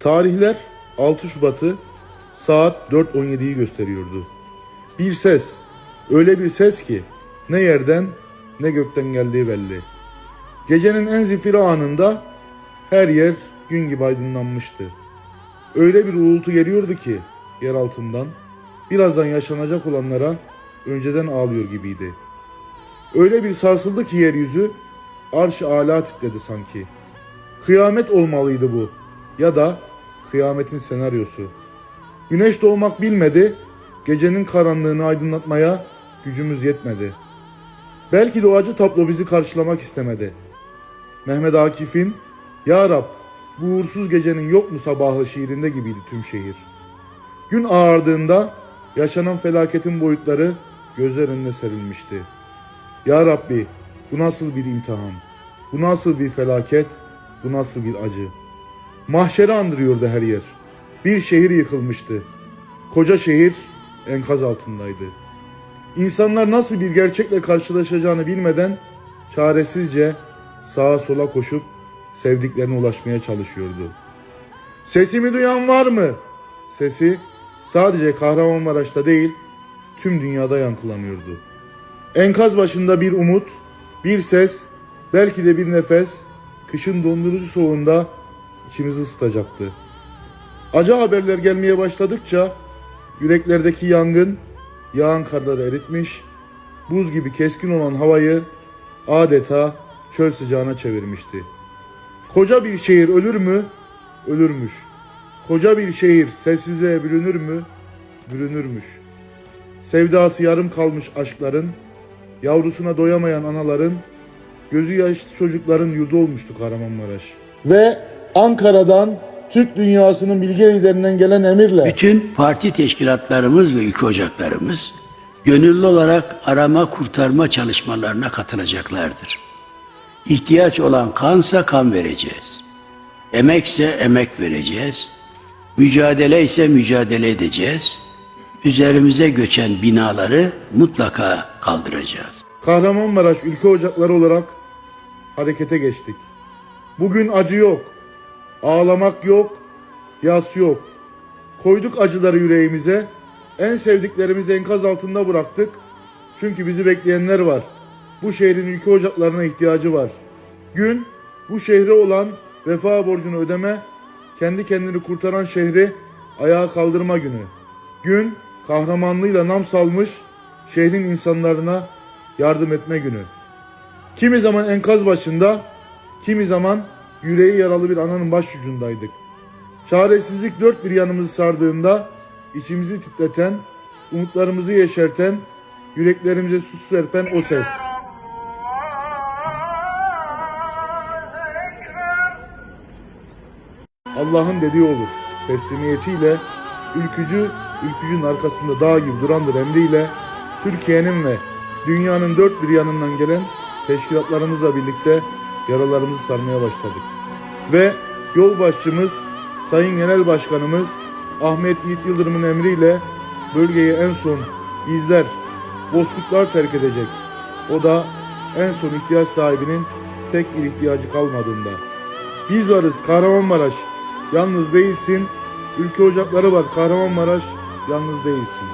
Tarihler 6 Şubat'ı saat 4.17'yi gösteriyordu. Bir ses, öyle bir ses ki ne yerden ne gökten geldiği belli. Gecenin en zifiri anında her yer gün gibi aydınlanmıştı. Öyle bir uğultu geliyordu ki yer altından birazdan yaşanacak olanlara önceden ağlıyor gibiydi. Öyle bir sarsıldı ki yeryüzü arş-ı ala titredi sanki. Kıyamet olmalıydı bu ya da kıyametin senaryosu. Güneş doğmak bilmedi, gecenin karanlığını aydınlatmaya gücümüz yetmedi. Belki de o acı tablo bizi karşılamak istemedi. Mehmet Akif'in Ya Rab bu uğursuz gecenin yok mu sabahı şiirinde gibiydi tüm şehir. Gün ağardığında yaşanan felaketin boyutları gözler önüne serilmişti. Ya Rabbi bu nasıl bir imtihan, bu nasıl bir felaket, bu nasıl bir acı. Mahşeri andırıyordu her yer. Bir şehir yıkılmıştı. Koca şehir enkaz altındaydı. İnsanlar nasıl bir gerçekle karşılaşacağını bilmeden çaresizce sağa sola koşup sevdiklerine ulaşmaya çalışıyordu. Sesimi duyan var mı? Sesi sadece Kahramanmaraş'ta değil tüm dünyada yankılanıyordu. Enkaz başında bir umut, bir ses, belki de bir nefes kışın dondurucu soğuğunda içimizi ısıtacaktı. Acı haberler gelmeye başladıkça yüreklerdeki yangın yağan karları eritmiş, buz gibi keskin olan havayı adeta çöl sıcağına çevirmişti. Koca bir şehir ölür mü? Ölürmüş. Koca bir şehir sessizliğe bürünür mü? Bürünürmüş. Sevdası yarım kalmış aşkların, yavrusuna doyamayan anaların, gözü yaşlı çocukların yurdu olmuştu Kahramanmaraş. Ve Ankara'dan Türk dünyasının bilge liderinden gelen emirle Bütün parti teşkilatlarımız ve ülke ocaklarımız gönüllü olarak arama kurtarma çalışmalarına katılacaklardır. İhtiyaç olan kansa kan vereceğiz. Emekse emek vereceğiz. Mücadele ise mücadele edeceğiz. Üzerimize göçen binaları mutlaka kaldıracağız. Kahramanmaraş ülke ocakları olarak harekete geçtik. Bugün acı yok, ağlamak yok, yas yok. Koyduk acıları yüreğimize, en sevdiklerimizi enkaz altında bıraktık. Çünkü bizi bekleyenler var. Bu şehrin ülke ocaklarına ihtiyacı var. Gün bu şehre olan vefa borcunu ödeme, kendi kendini kurtaran şehri ayağa kaldırma günü. Gün kahramanlığıyla nam salmış şehrin insanlarına yardım etme günü. Kimi zaman enkaz başında, kimi zaman yüreği yaralı bir ananın başucundaydık. Çaresizlik dört bir yanımızı sardığında içimizi titreten, umutlarımızı yeşerten, yüreklerimize sus serpen o ses. Allah'ın dediği olur. Teslimiyetiyle, ülkücü, ülkücünün arkasında dağ gibi durandır emriyle, Türkiye'nin ve dünyanın dört bir yanından gelen teşkilatlarımızla birlikte yaralarımızı sarmaya başladık. Ve yol başçımız, Sayın Genel Başkanımız Ahmet Yiğit Yıldırım'ın emriyle bölgeyi en son bizler, bozkurtlar terk edecek. O da en son ihtiyaç sahibinin tek bir ihtiyacı kalmadığında. Biz varız Kahramanmaraş, yalnız değilsin. Ülke ocakları var Kahramanmaraş, yalnız değilsin.